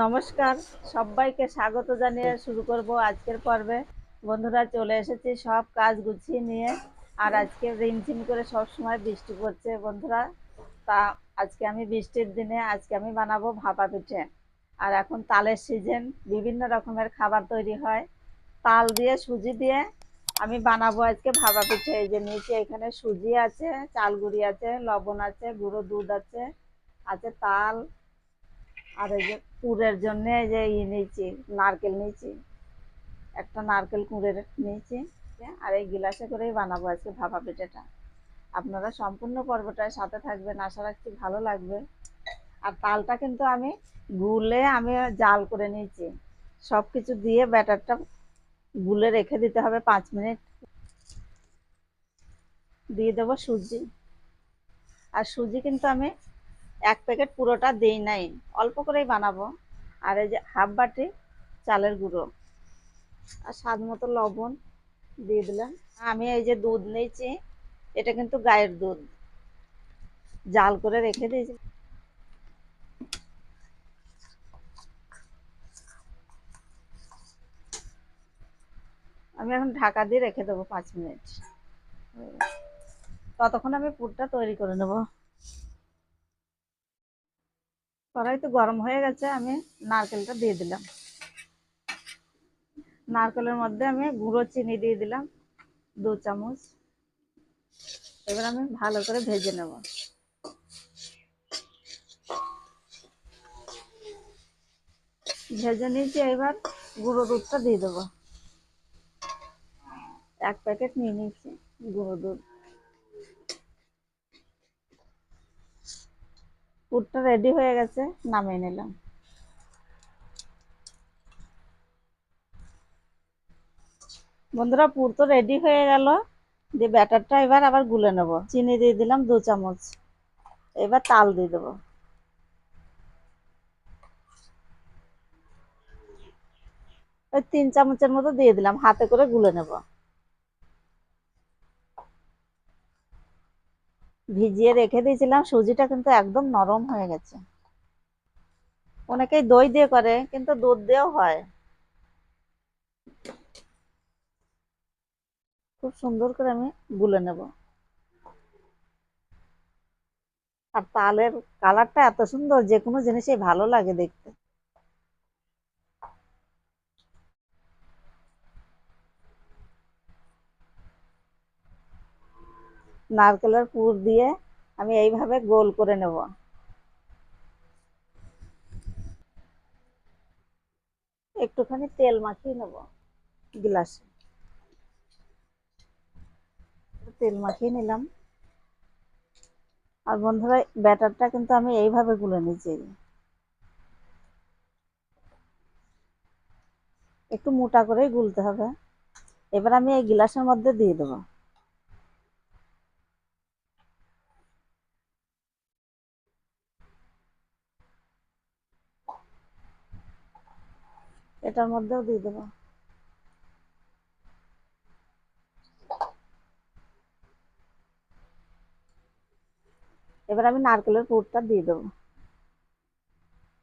নমস্কার। সবাইকে স্বাগত জানিয়ে শুরু করব আজকের পর্বে। বন্ধুরা, চলে এসেছি সব কাজ গুছিয়ে নিয়ে। আর আজকে রিমঝিম করে সব সময় বৃষ্টি পড়ছে বন্ধুরা। তা আজকে আমি বৃষ্টির দিনে আজকে আমি বানাবো ভাপা পিঠে। আর এখন তালের সিজন বিভিন্ন রকমের খাবার তৈরি হয়। তাল দিয়ে সুজি দিয়ে আমি বানাবো আজকে ভাপা পিঠে। এই যে নিচে এখানে সুজি আছে, চাল গুঁড়ি আছে, লবণ আছে, গুঁড়ো দুধ আছে আছে তাল আর এই যে পুরের জন্য এই যে ই নিয়েছি, নারকেল নিয়েছি। একটা নারকেল কুঁড়ের নিয়েছি। আর এই গিলাসে করেই বানাবো আজকে ভাপা পিঠেটা। আপনারা সম্পূর্ণ পর্বটার সাথে থাকবেন, আশা রাখছি ভালো লাগবে। আর তালটা কিন্তু আমি গুলে আমি জাল করে নিয়েছি। সব কিছু দিয়ে ব্যাটারটা গুলে রেখে দিতে হবে পাঁচ মিনিট। দিয়ে দেবো সুজি। আর সুজি কিন্তু আমি এক প্যাকেট পুরোটা দিই নাই, অল্প করেই বানাবো। আর এই যে হাফ বাটি চালের গুঁড়ো আর স্বাদ মতো লবণ দিয়ে দিলাম। আমি এই যে দুধ নিয়েছি, এটা কিন্তু গায়ের দুধ। জাল করে রেখে দিয়েছি। আমি এখন ঢাকা দিয়ে রেখে দেবো পাঁচ মিনিট। ততক্ষণ আমি পুরটা তৈরি করে নেব। কড়াই তো গরম হয়ে গেছে, আমি নারকেলটা দিয়ে দিলাম। নারকেলের মধ্যে আমি গুঁড়ো চিনি দিয়ে দিলাম, দু চামচ। এবার আমি ভালো করে ভেজে নেব। ভেজে নিয়েছি, এবার গুঁড়ো দুধটা দিয়ে দেবো। এক প্যাকেট নিয়ে নিয়েছি গুঁড়ো দুধ। পুরটা রেডি হয়ে গেছে, নামিয়ে নিলাম। বন্ধুরা, পুর তো রেডি হয়ে গেল। দিয়ে ব্যাটারটা এবার আবার গুলে নেব। চিনি দিয়ে দিলাম দু চামচ। এবার তাল দিয়ে দেবো। ওই তিন চামচের মতো দিয়ে দিলাম। হাতে করে গুলে নেব। ভিজিয়ে রেখে দিয়েছিলাম, সুজিটা কিন্তু একদম নরম হয়ে গেছে। অনেকেই দই দিয়ে করে, কিন্তু দুধ দিয়েও হয়। খুব সুন্দর করে আমি গুলে নেব। আর তালের কালারটা এত সুন্দর যে কোনো জিনিসই ভালো লাগে দেখতে। নারকেলের পুর দিয়ে আমি এইভাবে গোল করে নেব। একটুখানি তেল মাখিয়ে নেব গ্লাসে। তেল মাখিয়ে নিলাম। আর বন্ধুরা, ব্যাটারটা কিন্তু আমি এইভাবে গুলে নিচ্ছি। একটু মোটা করেই গুলতে হবে। এবার আমি এই গ্লাসের মধ্যে দিয়ে দেবো। এটার মধ্যেও দিয়ে দেবো। এবার আমি নারকেলের পুরটা দিয়ে দেবো।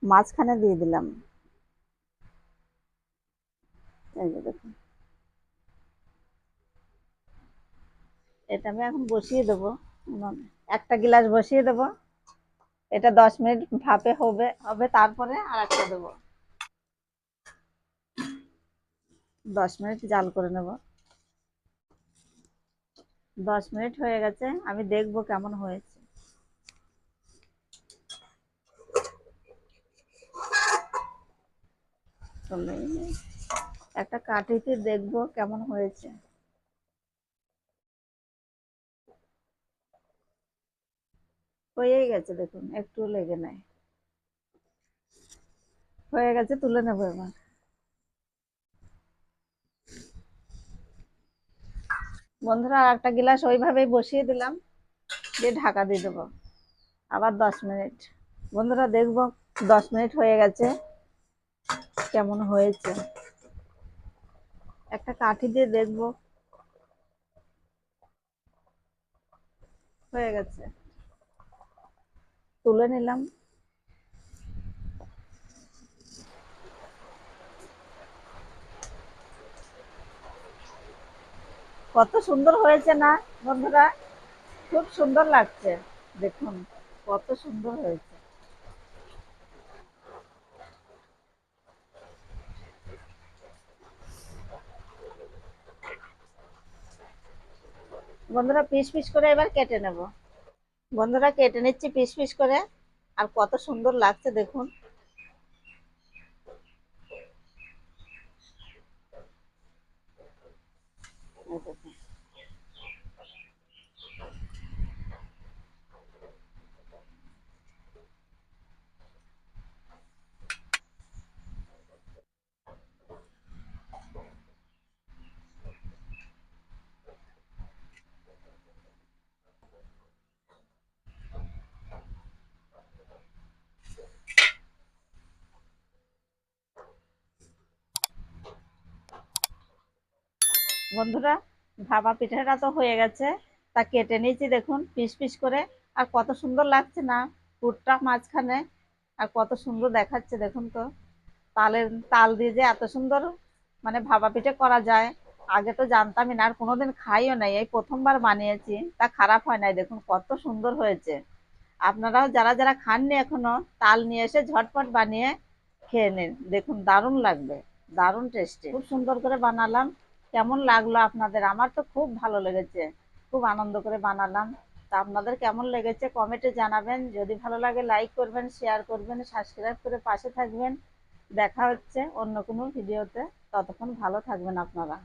মাঝখানে দিয়ে দিলাম। এটা আমি এখন বসিয়ে দেবো। একটা গ্লাস বসিয়ে দেবো। এটা দশ মিনিট ভাপে হবে হবে তারপরে আর একটা দেবো। দশ মিনিট জাল করে নেব। দশ মিনিট হয়ে গেছে, আমি দেখব কেমন হয়েছে। একটা কাঠিতে দেখব কেমন হয়েছে। হয়েই গেছে দেখুন, একটু লেগে নাই হয়ে গেছে, তুলে নেব এবার। বন্ধুরা, আর একটা গিলাস ওইভাবেই বসিয়ে দিলাম, দিয়ে ঢাকা দিয়ে দেবো। আবার দশ মিনিট। বন্ধুরা, দেখব দশ মিনিট হয়ে গেছে, কেমন হয়েছে। একটা কাঠি দিয়ে দেখব। হয়ে গেছে। তুলে নিলাম। কত সুন্দর হয়েছে না, বন্ধুরা? খুব সুন্দর লাগছে। দেখুন, কত সুন্দর হয়েছে। বন্ধুরা পিস পিস করে এবার কেটে নেব। বন্ধুরা, কেটে নিচ্ছি পিস পিস করে। আর কত সুন্দর লাগছে, দেখুন। এই বন্ধুরা ভাবা পিঠাটা তো হয়ে গেছে। তা কেটে নিয়েছি দেখুন, পিস পিস করে। আর কত সুন্দর লাগছে না পুরটা মাঝখানে। আর কত সুন্দর দেখাচ্ছে দেখুন তো। তালের, তাল দিয়ে যে এত সুন্দর মানে ভাবা পিঠে করা যায়, আগে তো জানতামই না, আর কোনোদিন খাইও নাই। এই প্রথমবার বানিয়েছি, তা খারাপ হয় নাই দেখুন, কত সুন্দর হয়েছে। আপনারাও যারা যারা খাননি এখনও, তাল নিয়ে এসে ঝটপট বানিয়ে খেয়ে নিন। দেখুন, দারুণ লাগবে, দারুণ টেস্টি খুব সুন্দর করে বানালাম। কেমন লাগল আপনাদের? আমার তো খুব ভালো লেগেছে। খুব আনন্দ করে বানালাম। তা আপনাদের কেমন লেগেছে কমেন্টে জানাবেন। যদি ভালো লাগে লাইক করবেন শেয়ার করবেন সাবস্ক্রাইব করে পাশে থাকবেন। দেখা হচ্ছে অন্য কোনো ভিডিওতে ততক্ষণ ভালো থাকবেন আপনারা।